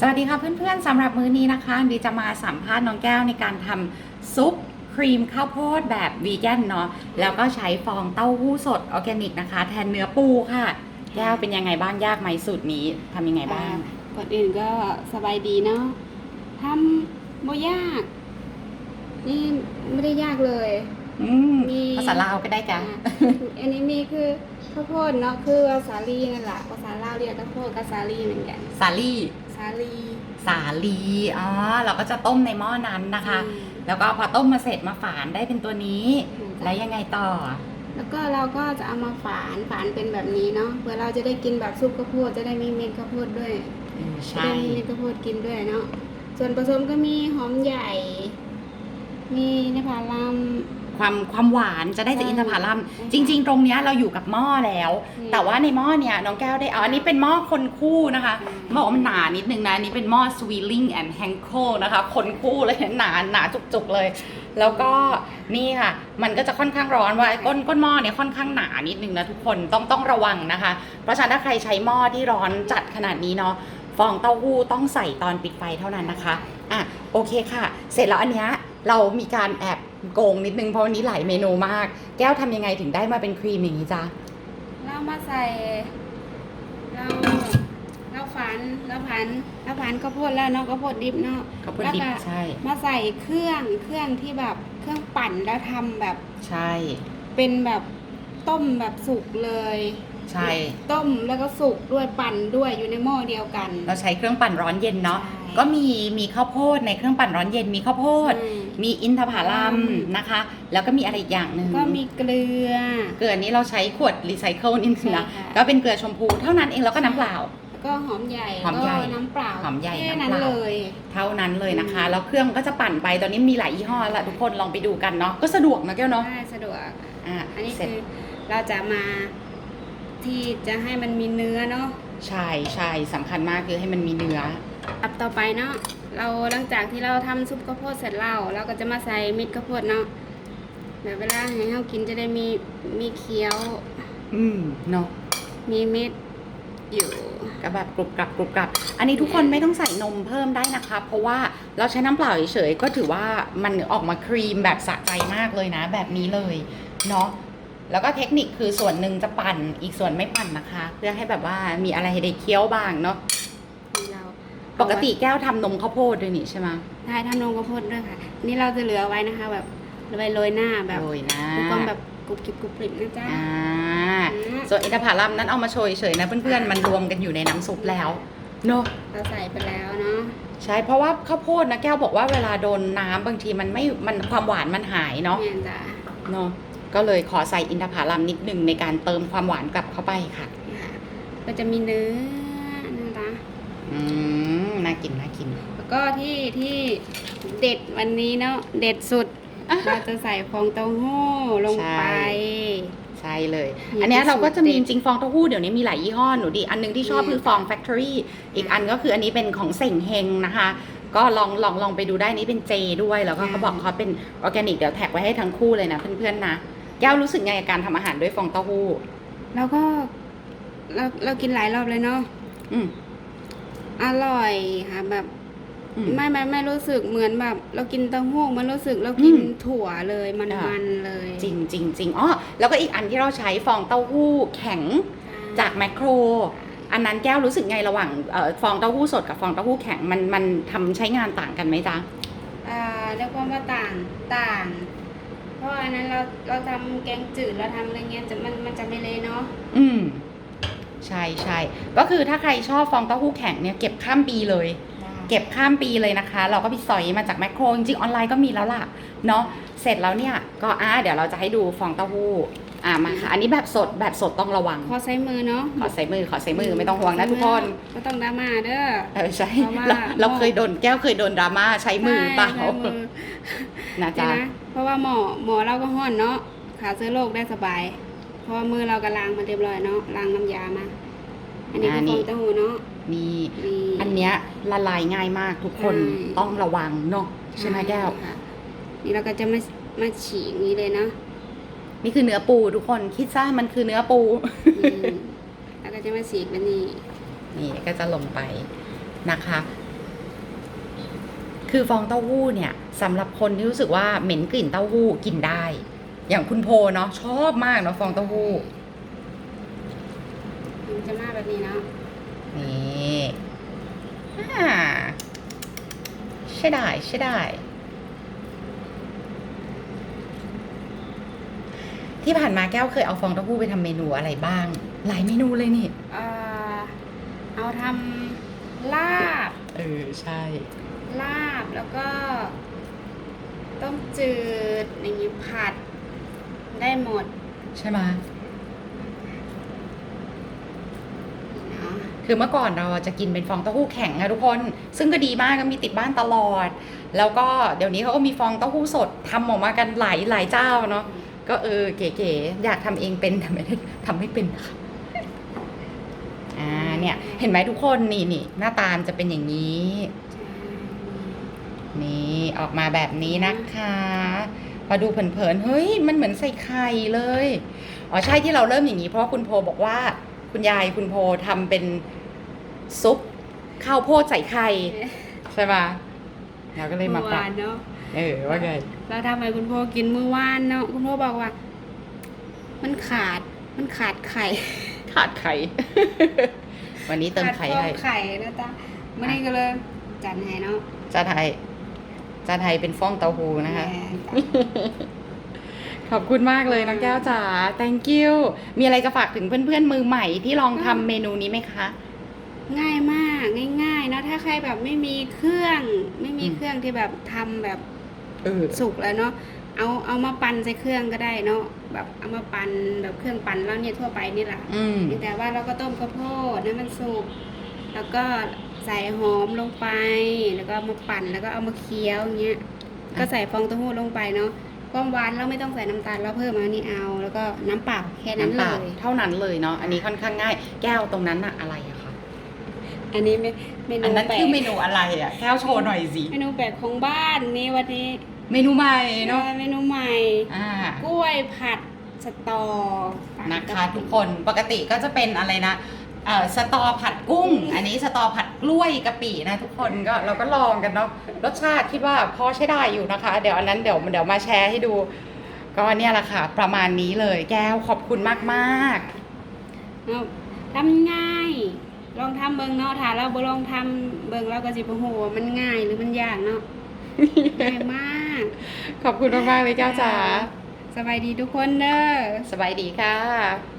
สวัสดีค่ะเพื่อนๆสำหรับมื้อนี้นะคะดีจะมาสัมภาษณ์น้องแก้วในการทำซุปครีมข้าวโพดแบบวีแกนเนาะแล้วก็ใช้ฟองเต้าหู้สดออร์แกนิกนะคะ แทนเนื้อปูค่ะ แก้วเป็นยังไงบ้างยากไหมสูตรนี้ทำยังไงบ้างก่อนอื่นก็สบายดีเนาะทำบ่ยาก นี่ไม่ได้ยากเลยอืมมีภาษาลาวก็ได้จ้ะอะอันนี้มีคือข้าวโพดเนาะคือภาษาลีนั่นแหละภาษาลาวเรียกข้าวโพดกับสาลีเหมือนกันสาลี่ สาลีสาลีอ๋อเราก็จะต้มในหม้อนั้นนะคะอืมแล้วก็พอต้มมาเสร็จมาฝานได้เป็นตัวนี้ แล้วยังไงต่อ แล้วก็เราก็จะเอามาฝานฝานเป็นแบบนี้เนาะเพื่อเราจะได้กินแบบซุปข้าวโพดจะได้มีเม็ดข้าวโพดด้วยเออจะใช่ได้มีเม็ดข้าวโพดกินด้วยเนาะส่วนผสมก็มีหอมใหญ่ มีในพาลัม ความความหวานจะได้จากใช่อินทผลัมใช่จริง ๆ ตรงเนี้ยเราอยู่กับหม้อแล้วอืมแต่ว่าในหม้อเนี่ยน้องแก้วได้เอาอันนี้เป็นหม้อคนคู่นะคะอืมบอกว่ามันหนานิดนึงนะอันนี้เป็นหม้อ Swilling and Henkel นะคะคนคู่เลยหนาหนาจุกๆเลย แล้วก็นี่ค่ะ มันก็จะค่อนข้างร้อนว่าก้นก้นหม้อเนี่ยค่อนข้างหนานิดนึงนะทุกคนต้องต้องระวังนะคะ เพราะฉะนั้นถ้าใครใช้หม้อที่ร้อนจัดขนาดนี้เนาะฟองเต้าหู้ต้องใส่ตอนปิดไฟเท่านั้นนะคะ อะ โอเคค่ะ เสร็จแล้วอันเนี้ยเรามีการแอบ โกงนิดนึงเพราะวันนี้หลายเมนูมาก แก้วทำยังไงถึงได้มาเป็นครีมอย่างนี้จ๊ะเรามาใส่เราเราฝันเราผันเราผันข้าวโพดแล้วเนาะข้าวโพดดิบเนาะข้าวโพดแล้วดิบก็ใช่ มาใส่เครื่องเครื่องที่แบบเครื่องปั่นแล้วทำแบบใช่ เป็นแบบต้มแบบสุกเลยใช่ ต้มแล้วก็สุกด้วยปั่นด้วยอยู่ในหม้อเดียวกัน เราใช้เครื่องปั่นร้อนเย็นเนาะ ใช่ ก็มีมีข้าวโพดในเครื่องปั่นร้อนเย็นมีข้าวโพดใช่ มีอินทผลัมอืมนะคะ แล้วก็มีอะไรอีกอย่างหนึ่งก็มีเกลือ เกลือนี้เราใช้ขวดรีไซเคิลนิดนึงนะใช่ค่ะ ก็เป็นเกลือชมพูเท่านั้นเองแล้วก็น้ำเปล่าแล้วก็หอมใหญ่หอมใหญ่ก็น้ำเปล่าหอมใหญ่แค่น้ำนั้นเปล่า เลย เท่านั้นเลยนะคะอืมแล้วเครื่องก็จะปั่นไปตอนนี้มีหลายยี่ห้อแล้วทุกคนลองไปดูกันเนาะก็สะดวกนะแก้วเนาะได้สะดวก อ่าอันนี้เสร็จคือเราจะมาที่จะให้มันมีเนื้อเนาะใช่ใช่สำคัญมากคือให้มันมีเนื้อ อับต่อไปเนาะ เราหลังจากที่เราทำซุปข้าวโพดเสร็จแล้วเราก็จะมาใส่เม็ดข้าวโพดเนาะแบบเวลาให้เรากินจะได้มีมีเคี้ยว อืมเนาะมีเม็ดอยู่ก็แบบกรุบกรับกรุบกรับ อันนี้ทุกคนไม่ต้องใส่นมเพิ่มได้นะคะ เพราะว่าเราใช้น้ำเปล่าเฉยๆก็ถือว่ามันออกมาครีมแบบสะใจมากเลยนะ แบบนี้เลยเนาะแล้วก็เทคนิคคือส่วนหนึ่งจะปั่นอีกส่วนไม่ปั่นนะคะ เพื่อให้แบบว่ามีอะไรให้ได้เคี้ยวบ้างเนาะที่เรา ปกติแก้วทำนมข้าวโพดด้วยนี่ใช่ไหมใช่ทำนมข้าวโพดด้วยค่ะ นี่เราจะเหลือไว้นะคะ แบบไว้โรยหน้าแบบโรยหนะแล้วก็แบบกรุบกริบกรุบกริบนะจ๊ะอ่าอืมส่วนอินทผลัมนั้นเอามาโชยเฉยๆนะเพื่อนๆมันรวมกันอยู่ในน้ำซุปแล้วเนาะเราใส่ไปแล้วเนาะใช่เพราะว่าข้าวโพดนะแก้วบอกว่าเวลาโดนน้ำบางทีมันไม่มันความหวานมันหายเนาะแม่นจ้ะเนาะก็เลยขอใส่อินทผลัมนิดนึงในการเติมความหวานกลับเข้าไปค่ะค่ะก็จะมีเนื้อนะคะ อืมน่ากินน่ากิน แล้วก็ที่ที่เด็ดวันนี้เนาะเด็ดสุด เราจะใส่ฟองเต้าหู้ลงไป ใช่ใช่เลยนี่อันเนี้ยคือเราก็จะมีสูจตรเด็ดริงๆฟองเต้าหู้เดี๋ยวนี้มีหลายยี่ห้อหนูดีอันหนึงที่ชอบอืมคือฟอง Factory อีกอันก็คืออันนี้เป็นของเส่งเฮงนะคะ ก็ลองลองลองไปดูได้นี่เป็นเจด้วย แล้วก็เขาบอกเขาเป็นออร์แกนิกเดี๋ยวแท็กไว้ให้ทั้งคู่เลยนะเพื่อนๆนะ แก้วรู้สึกไงกับการทำอาหารด้วยฟองเต้าหู้ แล้วก็เราเรากินหลายรอบเลยเนาะอืม อร่อยค่ะแบบอืม ไม่ไม่ไม่รู้สึกเหมือนแบบ เรากินเต้าหู้มันรู้สึกเรากินอืมถั่วเลยมันอ่ามันเลยจริงจริงจริงอ๋อแล้วก็อีกอันที่เราใช้ฟองเต้าหู้แข็งจากแมคโคร อันนั้นแก้วรู้สึกไงระหว่างเอ่อฟองเต้าหู้สดกับฟองเต้าหู้แข็งมันมันทำใช้งานต่างกันไหมจ๊ะ อ่าเรียกว่าว่าต่างต่าง เพราะอันนั้นเราเราทำแกงจืดเราทำอะไรเงี้ยจะมันมันจะไม่เละเนาะอืม ใช่ใช่ก็คือถ้าใครชอบฟองเต้าหู้แข็งเนี่ยเก็บข้ามปีเลย เก็บข้ามปีเลยนะคะ เราก็ไปสอยมาจากแมคโครจริงๆออนไลน์ก็มีแล้วล่ะเนาะเสร็จแล้วเนี่ยก็อ่าเดี๋ยวเราจะให้ดูฟองเต้าหู้อ่ามาค่ะอันนี้แบบสดแบบสดต้องระวัง ขอใช้มือเนาะขอใส่มือขอใส่มือไม่ต้องห่วงนะทุกคนก็ต้องดราม่าเด้อเออใช่เพราะว่าเราเราเคยโดนแก้วเคยโดนดราม่าใช้มือเปล่าใช่มือนะเดี๋ยจ๊ะวนะเพราะว่าหมอหมอเราก็ห้อนเนาะขาเชื้อโรคได้สบาย เพราะว่ามือเราก็ล้างมาเรียบร้อยเนาะล้างน้ำยามา อันนี้คือฟองเต้าหู้เนาะนี่นี่อันเนี้ยละลายง่ายมากทุกคนใช่ต้องระวังเนาะใช่ไหมแก้วค่ะนี่เราก็จะมามาฉีกนี้เลยเนาะนี่คือเนื้อปูทุกคนคิดซะมันคือเนื้อปูนี่แล้วก็จะมาฉีกแบบนี้นี่ก็จะลงไปนะคะ คือฟองเต้าหู้เนี่ยสำหรับคนที่รู้สึกว่าเหม็นกลิ่นเต้าหู้กินได้ อย่างคุณโพเนาะชอบมากเนาะฟองเต้าหู้มัน จะมาแบบนี้เนาะนี่อ่าใช่ได้ใช่ได้ ที่ผ่านมาแก้วเคยเอาฟองเต้าหู้ไปทำเมนูอะไรบ้าง หลายเมนูเลยนี่ เอ่อเอาทำลาบ เออ ใช่ ลาบแล้วก็ ต้มจืดอย่างนี้ผัด ได้หมด ใช่ไหม เนาะ คือเมื่อก่อนเราจะกินเป็นฟองเต้าหู้แข็งนะทุกคน ซึ่งก็ดีมากก็มีติดบ้านตลอด แล้วก็เดี๋ยวนี้เขาก็มีฟองเต้าหู้สดทำออกมากันหลายหลายเจ้าเนาะก็เออเก๋ๆอยากทำเองเป็นแต่ไม่ได้ทำไม่เป็นนะคะอ่าเนี่ยเห็นไหมทุกคนนี่นี่หน้าตามจะเป็นอย่างนี้นี่ออกมาแบบนี้นะคะมาดูเผินๆเฮ้ยมันเหมือนใส่ไข่เลยอ๋อใช่ที่เราเริ่มอย่างนี้เพราะคุณโพบอกว่าคุณยายคุณโพทำเป็น ซุปข้าวโพดใส่ไข่ใช่ปะเราก็เลยมาเมื่อปรัวาบนเนาะเออว่าไงเราทำให้คุณพ่อกินเมื่อวานเนาะคุณพ่อบอกว่า มันขาดมันขาดไข่ขาดไข่ วันนี้เติมไข่ขาดฟอให้งไข่นะจ๊ะเมื่อนี้ก็เลยจัดให้เนาะจาไทยจาไทยเป็นฟองเต้าหู้นะคะ แหม่จ้ะขอบคุณมากเลยน้องแก้วจ๋า thank you มีอะไรจะฝากถึงเพื่อนๆมือใหม่ที่ลองทำเมนูนี้ไหมคะ ง่ายมากง่ายๆเนาะถ้าใครแบบไม่มีเครื่อง ไม่มีอืมเครื่องที่แบบทำแบบเออ สุกแล้วเนาะเอาเอามาปั่นใส่เครื่องก็ได้เนาะแบบเอามาปั่นแบบเครื่องปั่นแล้วเนี่ยทั่วไปนี่แหละอืม แต่ว่าเราก็ต้มข้าวโพดให้มันสุกแล้วก็ใส่หอมลงไป แล้วก็เอามาปั่นแล้วก็เอามาเคี้ยวอย่างเงี้ยก็ใส่ฟองเต้าหู้ลงไปเนาะความหวานเราไม่ต้องใส่น้ำตาลเราเพิ่มอันนี้เอา แล้วก็น้ำเปล่าแค่นั้นน้ำเลเปล่าย เท่านั้นเลยเนาะ อันนี้ค่อนข้างง่าย แก้วตรงนั้นอะอะไรอะคะ อันนี้เมเมนูอันนั้นแปลคือกเมนูอะไรอะแก้วโชว์หน่อยสิเมนูแปลกของบ้านนี่วันนี้เมนูใหม่เนาะเออเมนูใหม่ อ่ากล้วยผัดสตอนะคะทุกคนปกติก็จะเป็นอะไรนะเอ่อสตอผัดกุ้ง อันนี้สตอผัดกล้วยกะปินะ ทุกคนก็เราก็ลองกันเนาะรสชาติคิดว่าพอใช้ได้อยู่นะคะ เดี๋ยวอันนั้นเดี๋ยวเดี๋ยวมาแชร์ให้ดู ก็เนี่ยแหละค่ะ ประมาณนี้เลย แก้วขอบคุณมากๆเนาะทำง่าย ลองทำเบิ่งเนาะถ้าเราบ่ลองทำเบิ่งเราก็สิบ่ฮู้ว่ามันง่ายหรือมันยากเนาะง่ายมากขอบคุณมากๆเลยแก้วจ๋าสบายดีทุกคนเด้อ สบายดีค่ะ